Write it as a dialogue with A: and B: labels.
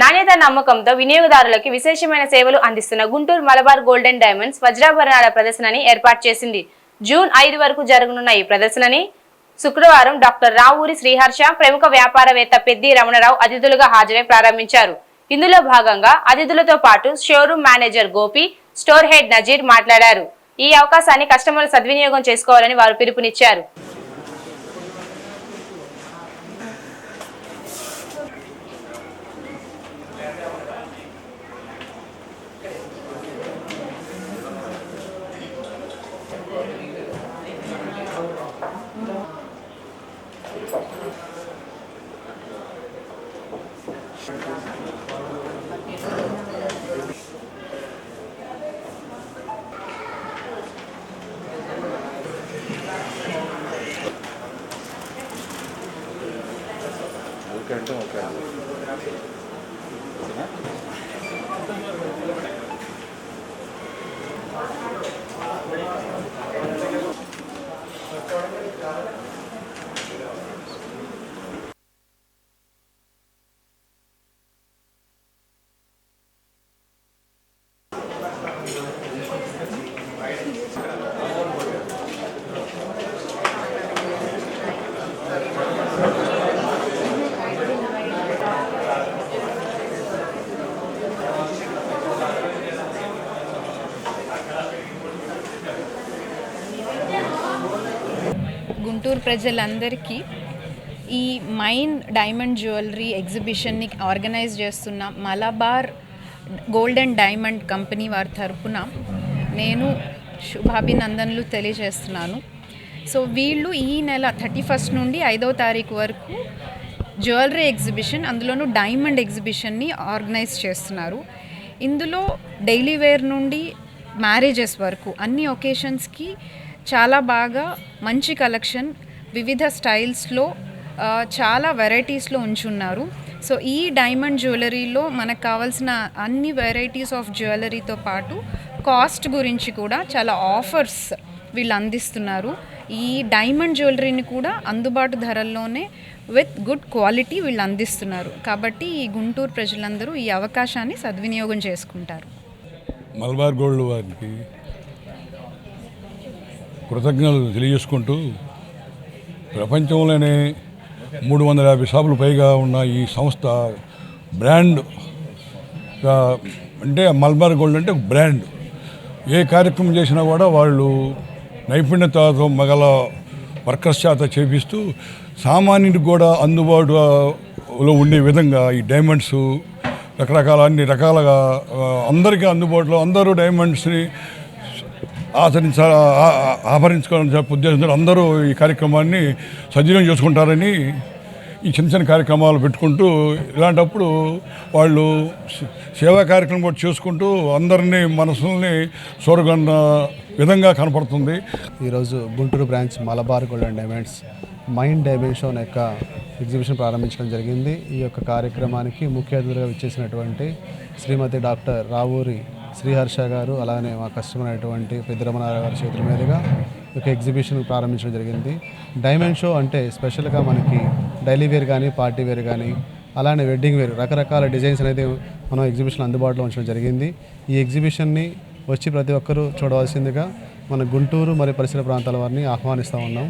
A: నాణ్యత నమ్మకంతో వినియోగదారులకు విశేషమైన సేవలు అందిస్తున్న గుంటూరు మలబార్ గోల్డెన్ డైమండ్స్ వజ్రాభరణాల ప్రదర్శనని ఏర్పాటు చేసింది. జూన్ ఐదు వరకు జరగనున్న ఈ ప్రదర్శనని శుక్రవారం డాక్టర్ రావూరి శ్రీహర్ష ప్రముఖ వ్యాపారవేత్త పెద్ది రమణరావు అతిథులుగా హాజరై ప్రారంభించారు. ఇందులో భాగంగా అతిథులతో పాటు showroom manager Gopi store head Nazeer మాట్లాడారు. ఈ అవకాశాన్ని కస్టమర్లు సద్వినియోగం చేసుకోవాలని వారు పిలుపునిచ్చారు.
B: cartão, cara. Será?
C: గుంటూరు ప్రజలందరికీ ఈ మైండ్ డైమండ్ జ్యువెలరీ ఎగ్జిబిషన్ని ఆర్గనైజ్ చేస్తున్న Malabar gold and diamond company వారి తరపున నేను శుభాభినందనలు తెలియజేస్తున్నాను. సో వీళ్ళు ఈ నెల థర్టీ ఫస్ట్ నుండి ఐదవ తారీఖు వరకు జ్యువెలరీ ఎగ్జిబిషన్ అందులోనూ డైమండ్ ఎగ్జిబిషన్ని ఆర్గనైజ్ చేస్తున్నారు. ఇందులో డైలీ వేర్ నుండి మ్యారేజెస్ వరకు అన్ని ఒకేషన్స్కి చాలా బాగా మంచి కలెక్షన్ వివిధ స్టైల్స్లో చాలా వెరైటీస్లో ఉంచున్నారు. సో ఈ డైమండ్ జ్యువెలరీలో మనకు కావాల్సిన అన్ని వెరైటీస్ ఆఫ్ జ్యువెలరీతో పాటు కాస్ట్ గురించి కూడా చాలా ఆఫర్స్ వీళ్ళు అందిస్తున్నారు. ఈ డైమండ్ జ్యువెలరీని కూడా అందుబాటు ధరల్లోనే విత్ గుడ్ క్వాలిటీ వీళ్ళు అందిస్తున్నారు. కాబట్టి ఈ గుంటూరు ప్రజలందరూ ఈ అవకాశాన్ని సద్వినియోగం చేసుకుంటారు.
D: మలబార్ గోల్డ్ వారికి కృతజ్ఞతలు తెలియజేసుకుంటూ ప్రపంచంలోనే మూడు వందల యాభై షాపులు పైగా ఉన్న ఈ సంస్థ బ్రాండ్ అంటే మల్బార్ గోల్డ్ అంటే ఒక బ్రాండ్. ఏ కార్యక్రమం చేసినా కూడా వాళ్ళు నైపుణ్యతతో మగల వర్కర్స్ చేత చేపిస్తూ సామాన్యుడికి కూడా అందుబాటులో ఉండే విధంగా ఈ డైమండ్స్ రకరకాల అన్ని రకాలుగా అందరికీ అందుబాటులో అందరూ డైమండ్స్ని ఆచరించ ఆభరించుకోవాలని చెప్పి ఉద్దేశంతో అందరూ ఈ కార్యక్రమాన్ని సజీవం చేసుకుంటారని ఈ చిన్న చిన్న కార్యక్రమాలు పెట్టుకుంటూ ఇలాంటప్పుడు వాళ్ళు సేవా కార్యక్రమం కూడా చేసుకుంటూ అందరినీ మనసుల్ని చూరగొన్న విధంగా కనపడుతుంది.
E: ఈరోజు Guntur branch Malabar golden and diamonds mine dimension యొక్క ఎగ్జిబిషన్ ప్రారంభించడం జరిగింది. ఈ యొక్క కార్యక్రమానికి ముఖ్య అతిథులుగా విచ్చేసినటువంటి శ్రీమతి డాక్టర్ రావూరి శ్రీహర్ష గారు అలానే మా కస్టమర్ అయినటువంటి పెద్దరమణారావు గారి చేతుల మీదుగా ఒక ఎగ్జిబిషన్ ప్రారంభించడం జరిగింది. డైమండ్ షో అంటే స్పెషల్గా మనకి డైలీ వేర్ కానీ పార్టీ వేర్ కానీ అలానే వెడ్డింగ్ వేర్ రకరకాల డిజైన్స్ అనేది మనం ఎగ్జిబిషన్ అందుబాటులో ఉంచడం జరిగింది. ఈ ఎగ్జిబిషన్ని వచ్చి ప్రతి ఒక్కరూ చూడవలసిందిగా మన గుంటూరు మరియు పరిసర ప్రాంతాల వారిని ఆహ్వానిస్తూ ఉన్నాం.